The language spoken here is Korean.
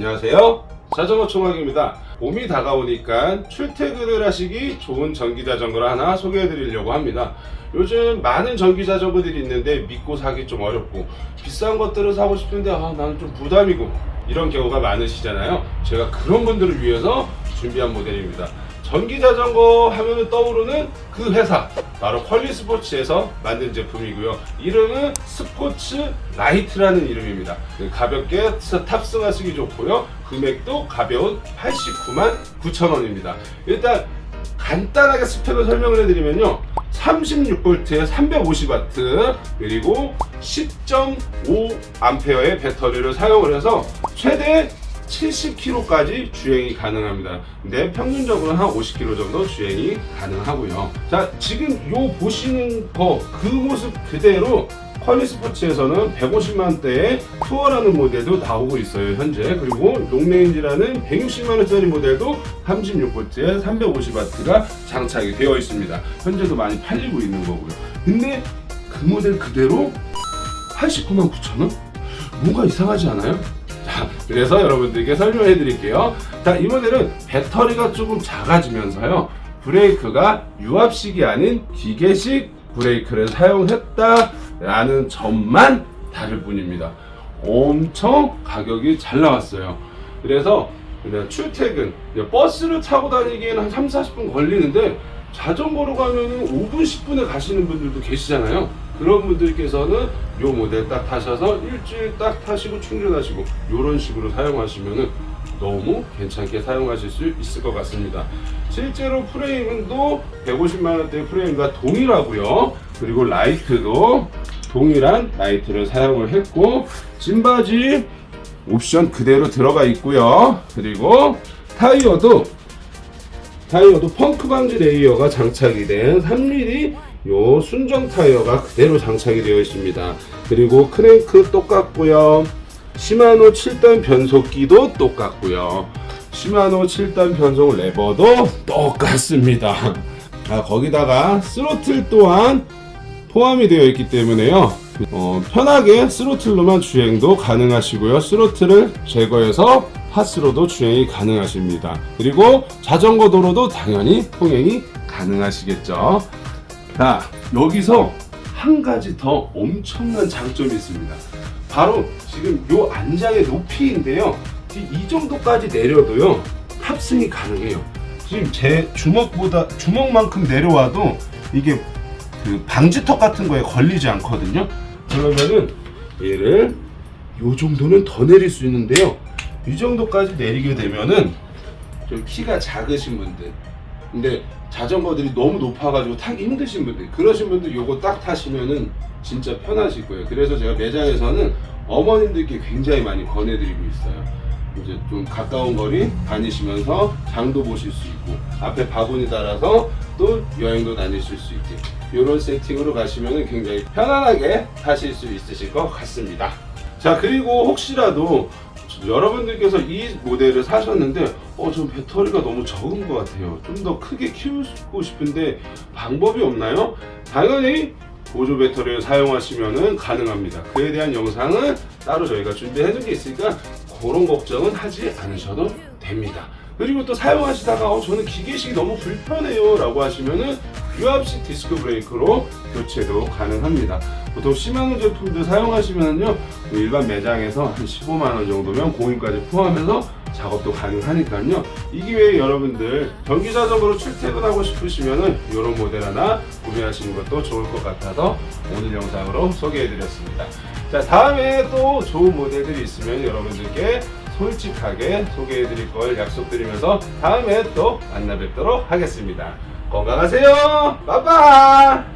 안녕하세요. 자전거 총학입니다. 봄이 다가오니까 출퇴근을 하시기 좋은 전기 자전거를 하나 소개해 드리려고 합니다. 요즘 많은 전기 자전거들이 있는데 믿고 사기 좀 어렵고 비싼 것들을 사고 싶은데 아 나는 좀 부담이고 이런 경우가 많으시잖아요. 제가 그런 분들을 위해서 준비한 모델입니다. 전기 자전거 하면 떠오르는 그 회사 바로 퀄리 스포츠에서 만든 제품이고요. 이름은 스포츠 라이트라는 이름입니다. 가볍게 탑승하 시기 좋고요. 금액도 가벼운 89만 9천 원입니다. 일단 간단하게 스펙을 설명을 해드리면요. 36V에 350W 그리고 10.5A의 배터리를 사용을 해서 최대 70km까지 주행이 가능합니다. 근데 평균적으로 한 50km 정도 주행이 가능하고요. 자, 지금 요 보시는 거 그 모습 그대로 퀄리 스포츠에서는 150만대의 투어라는 모델도 나오고 있어요 현재 그리고 롱레인지라는 160만원짜리 모델도 36V에 350W가 장착이 되어 있습니다 현재도 많이 팔리고 있는 거고요 근데 그 모델 그대로 89만 9천원? 뭔가 이상하지 않아요? 자, 그래서 여러분들께 설명해 드릴게요. 자, 이 모델은 배터리가 조금 작아지면서요. 브레이크가 유압식이 아닌 기계식 브레이크를 사용했다라는 점만 다를 뿐입니다. 엄청 가격이 잘 나왔어요. 그래서 출퇴근, 버스를 타고 다니기에는 한 3, 40분 걸리는데 자전거로 가면은 5분, 10분에 가시는 분들도 계시잖아요. 그런 분들께서는 이 모델 딱 타셔서 일주일 딱 타시고 충전하시고 이런 식으로 사용하시면은 너무 괜찮게 사용하실 수 있을 것 같습니다. 실제로 프레임은 또 150만 원대 프레임과 동일하고요. 그리고 라이트도 동일한 라이트를 사용을 했고 짐바지 옵션 그대로 들어가 있고요. 그리고 타이어도 타이어도 펑크 방지 레이어가 장착이 된 3mm 요 순정 타이어가 그대로 장착이 되어 있습니다. 그리고 크랭크 똑같고요. 시마노 7단 변속기도 똑같고요. 시마노 7단 변속 레버도 똑같습니다. 아, 거기다가 스로틀 또한 포함이 되어 있기 때문에요. 어, 편하게 스로틀로만 주행도 가능하시고요. 스로틀을 제거해서 파스로도 주행이 가능하십니다. 그리고 자전거 도로도 당연히 통행이 가능하시겠죠. 자, 여기서 한 가지 더 엄청난 장점이 있습니다. 바로 지금 요 안장의 높이인데요. 이 정도까지 내려도요, 탑승이 가능해요. 지금 제 주먹보다, 주먹만큼 내려와도 이게 그 방지턱 같은 거에 걸리지 않거든요. 그러면은 얘를 요 정도는 더 내릴 수 있는데요. 이 정도까지 내리게 되면은 좀 키가 작으신 분들, 근데 자전거들이 너무 높아가지고 타기 힘드신 분들, 그러신 분들 요거 딱 타시면은 진짜 편하실 거예요. 그래서 제가 매장에서는 어머님들께 굉장히 많이 권해드리고 있어요. 이제 좀 가까운 거리 다니시면서 장도 보실 수 있고 앞에 바구니 달아서 또 여행도 다니실 수 있게 이런 세팅으로 가시면 굉장히 편안하게 타실 수 있으실 것 같습니다. 자 그리고 혹시라도 여러분들께서 이 모델을 사셨는데 어좀 배터리가 너무 적은 것 같아요. 좀 더 크게 키우고 싶은데 방법이 없나요? 당연히 보조 배터리를 사용하시면 가능합니다. 그에 대한 영상은 따로 저희가 준비해 둔 게 있으니까 그런 걱정은 하지 않으셔도 됩니다. 그리고 또 사용하시다가 어, 저는 기계식이 너무 불편해요 라고 하시면은 유압식 디스크 브레이크로 교체도 가능합니다. 보통 시마노 제품들 사용하시면요 일반 매장에서 한 15만 원 정도면 공인까지 포함해서 작업도 가능하니까요. 이 기회에 여러분들 전기 자전거로 출퇴근하고 싶으시면은 이런 모델 하나 구매하시는 것도 좋을 것 같아서 오늘 영상으로 소개해드렸습니다. 자 다음에 또 좋은 모델들이 있으면 여러분들께 솔직하게 소개해드릴 걸 약속드리면서 다음에 또 만나 뵙도록 하겠습니다. 건강하세요. 빠빠.